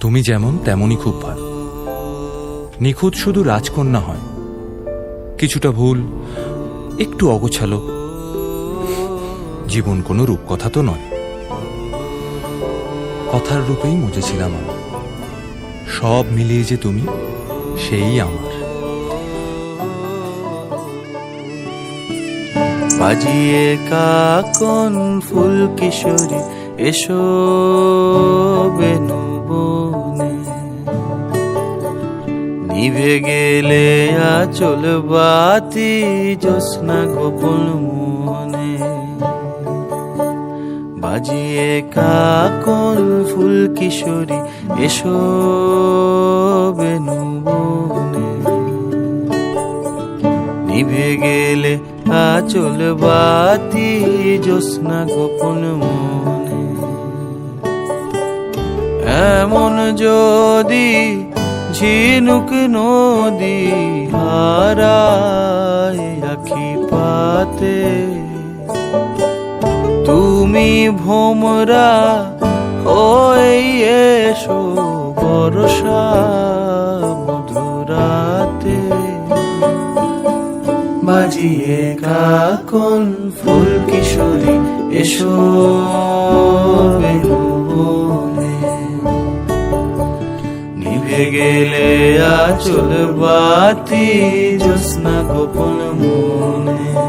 তুমি যেমন, তেমনই খুব ভালো। নিখুঁত শুধু রাজকন্যা হয়। কিছুটা ভুল, একটু অগোছালো। জীবন কোনো রূপকথা তো নয়। কথার রূপেই মুজেছিলাম আমি। সব মিলিয়ে যে তুমি, সেই আমার। বাজিয়ে কাকন ফুল কিশোরী, এসো বেনু। বনে। নিভে গেলে আচল বাতি জ্যোৎস্না গোপন মনে। বাজিয়ে কাকন ফুল কিশোরী, এসো বেনু। নিভে গেলে আচল বাতি জ্যোৎস্না গোপন মনে। যদি ঝিনুক নদী হারায় পাতে, তুমি ভোমরা হয়ে এসো বর্ষা মধুরাতে। বাজিয়ে কাকন ফুল কিশোরী, এসো গেলে আচল বাতি জ্যোৎস্না গোপন মনে।